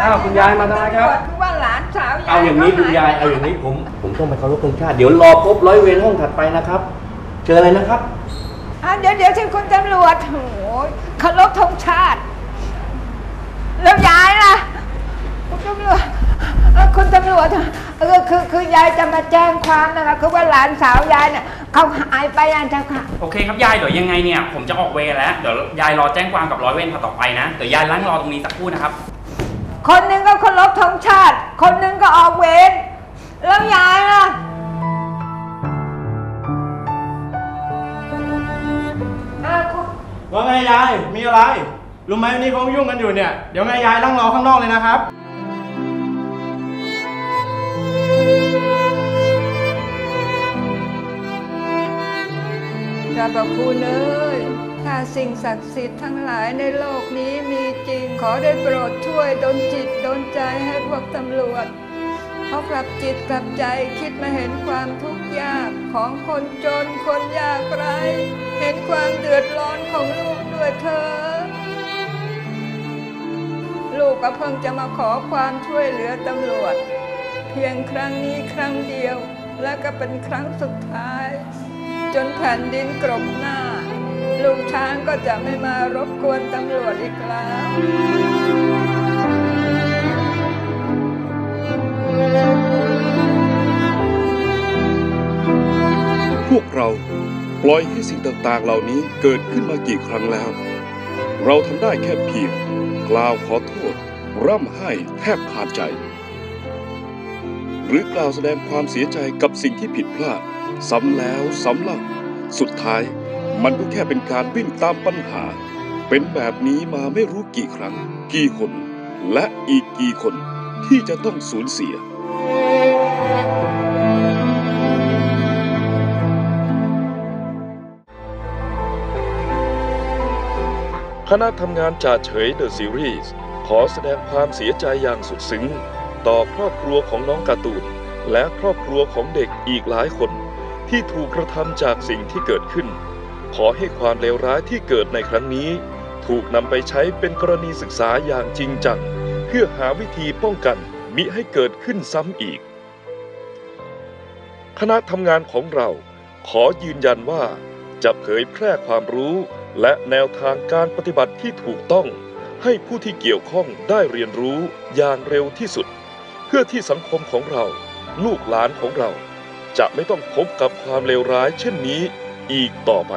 อ้าวคุณยายมาทำไมครับ คือว่าหลานสาวยายเอาอย่างนี้คุณยายเอาอย่างนี้ผม ผมต้องไปเคารพธงชาติเดี๋ยวรอพบร้อยเวรห้องถัดไปนะครับ เจออะไรนะครับ อะเดี๋ยวเดี๋ยวที่คุณตำรวจโอ้ยเคารพธงชาติ แล้วยายล่ะ คุณตำรวจเอ่อคุณตำรวจเออคือคือยายจะมาแจ้งความนะคะคือว่าหลานสาวยายเนี่ยเขาหายไปอะเจ้าค่ะ โอเคครับยายเดี๋ยวยังไงเนี่ยผมจะออกเวรแล้วเดี๋ยวยายรอแจ้งความกับร้อยเวรถัดต่อไปนะเดี๋ยวยายนั่งรอตรงนี้สักครู่นะครับ คนหนึ่งก็เคารพธงชาติ คนหนึ่งก็ออกเวรแล้วยายล่ะอะคุณว่าไงยาย มีอะไร รู้ไหมวันนี้เขายุ่งกันอยู่เนี่ย เดี๋ยวไงยายนั่งรอข้างนอกเลยนะครับ พระประคุณเอ้ยถ้าสิ่งศักดิ์สิทธิ์ทั้งหลายในโลกนี้มีจริง ขอได้โปรดช่วยดลจิตดลใจให้พวกตำรวจเขากลับจิตกลับใจคิดมาเห็นความทุกข์ยากของคนจนคนยากไร้เห็นความเดือดร้อนของลูกด้วยเธอ ลูกก็เพิ่งจะมาขอความช่วยเหลือตำรวจ เพียงครั้งนี้ครั้งเดียวและก็เป็นครั้งสุดท้าย จนแผ่นดินกรบหน้า ลูกช้างก็จะไม่มารบกวนตำรวจอีกแล้วพวกเราปล่อยให้สิ่งต่างๆ เหล่านี้เกิดขึ้นมากี่ครั้งแล้ว เราทำได้แค่เพียงกล่าวขอโทษ ร่ำไห้แทบขาดใจ หรือกล่าวแสดงความเสียใจกับสิ่งที่ผิดพลาดซ้ำแล้วซ้ำเล่าสุดท้าย มันก็แค่เป็นการวิ่งตามปัญหา เป็นแบบนี้มาไม่รู้กี่ครั้ง กี่คน และอีกกี่คนที่จะต้องสูญเสีย คณะทำงานจ่าเฉยเดอะซีรีส์ขอแสดงความเสียใจอย่างสุดซึ้ง ต่อครอบครัวของน้องการ์ตูน และครอบครัวของเด็กอีกหลายคนที่ถูกกระทำจากสิ่งที่เกิดขึ้น ขอให้ความเลวร้ายที่เกิดในครั้งนี้ ถูกนำไปใช้เป็นกรณีศึกษาอย่างจริงจัง เพื่อหาวิธีป้องกันมิให้เกิดขึ้นซ้ำอีก คณะทำงานของเราขอยืนยันว่าจะเผยแพร่ความรู้และแนวทางการปฏิบัติที่ถูกต้อง ให้ผู้ที่เกี่ยวข้องได้เรียนรู้อย่างเร็วที่สุด เพื่อที่สังคมของเรา ลูกหลานของเรา จะไม่ต้องพบกับความเลวร้ายเช่นนี้อีกต่อไป